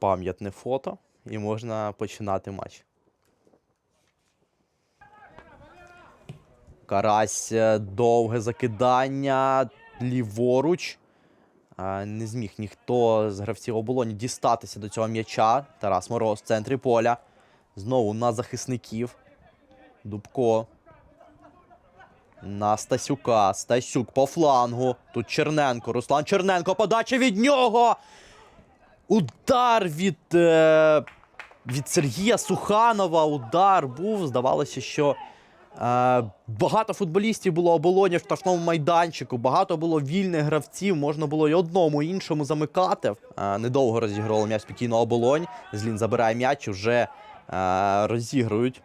пам'ятне фото, і можна починати матч. Карась е, довге закидання ліворуч. Не зміг ніхто з гравців оболоні дістатися до цього м'яча. Тарас Мороз в центрі поля. Знову на захисників. Дубко. На Стасюка. Стасюк по флангу. Тут Черненко. Руслан Черненко. Подача від нього. Удар від, е, від Сергія Суханова. Удар був. Здавалося, що е, багато футболістів було оболоні в штрафному майданчику. Багато було вільних гравців. Можна було і одному, і іншому замикати. Е, недовго розігрували м'яч спокійно оболонь. Злін забирає м'яч, вже е, розігрують.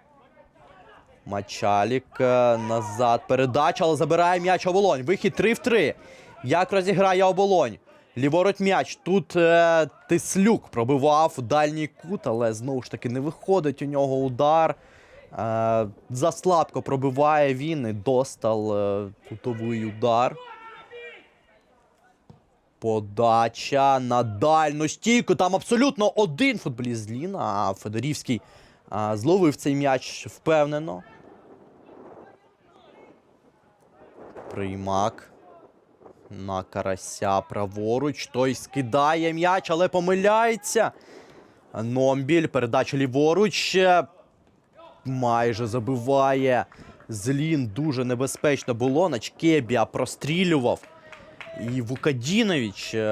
Мачалік е, назад. Передача, але забирає м'яч оболонь. Вихід 3 в 3. Як розіграє оболонь? Ліворуч м'яч. Тут е, Тислюк пробивав дальній кут, але знову ж таки не виходить у нього удар. Е, заслабко пробиває він і достал е, кутовий удар. Подача на дальню стійку. Там абсолютно один футболіст Ліна, а Федорівський а, зловив цей м'яч впевнено. Приймак. На карася праворуч. Той скидає м'яч, але помиляється. Номбіль. Передача ліворуч. Майже забиває. Злін дуже небезпечно було. Начкебія прострілював. І Вукадінович е,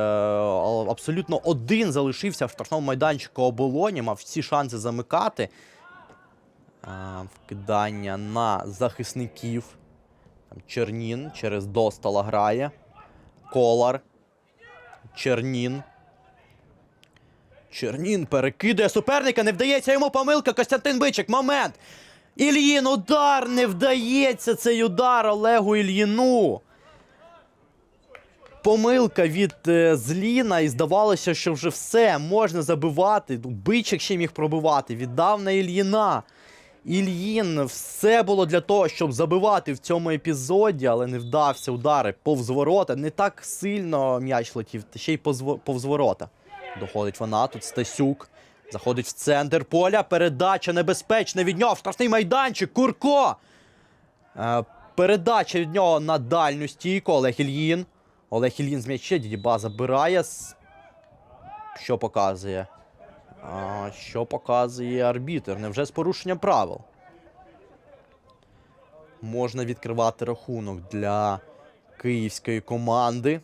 абсолютно один залишився в штрафному майданчику оболоні, мав всі шанси замикати. Вкидання на захисників. Чернін через Достала грає. Колар. Чернін. Чернін перекидає суперника, не вдається йому помилка. Костянтин Бичик. Момент. Ільїн удар не вдається цей удар Олегу Ільїну. Помилка від е, Зліна, і здавалося, що вже все можна забивати. Бичик ще міг пробивати, віддав на Ільїна. Ільїн все було для того, щоб забивати в цьому епізоді, але не вдався удари повз ворота. Не так сильно м'яч летів, ще й повз ворота. Доходить вона, тут Стасюк. Заходить в центр поля. Передача небезпечна від нього. Штрафний майданчик. Курко. Е, передача від нього на дальню стійку. Олег Ільїн. Олег Ільїн з м'яча. Дідіба забирає. Що показує? А, що показує арбітр? Невже з порушенням правил? Можна відкривати рахунок для київської команди.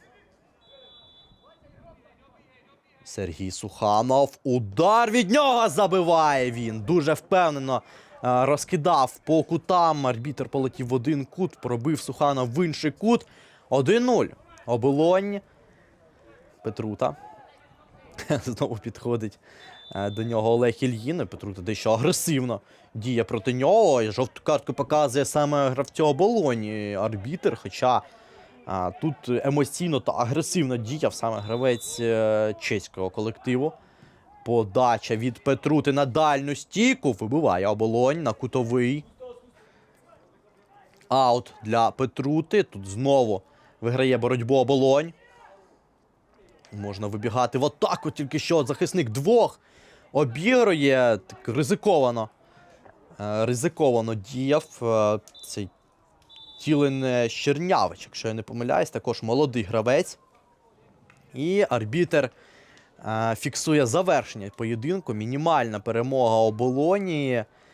Сергій Суханов. Удар від нього забиває він. Дуже впевнено е, розкидав по кутам. Арбітр полетів в один кут, пробив Суханов в інший кут. 1-0. Оболонь. Петрута. Знову підходить до нього Олег Ільїн. Петрута дещо агресивно діє проти нього. Жовту картку показує саме гравцю оболоні арбітр. Хоча а, тут емоційно та агресивно діяв саме гравець е, чеського колективу. Подача від Петрути на дальню стійку. Вибиває оболонь на кутовий. Аут для Петрути. Тут знову виграє боротьбу оболонь. Можна вибігати в атаку, тільки що захисник двох обігрує так ризиковано. Е, Ризиковано діяв е, цей Тілен Щернявич, якщо я не помиляюсь, також молодий гравець. І арбітер е, фіксує завершення поєдинку. Мінімальна перемога оболоні.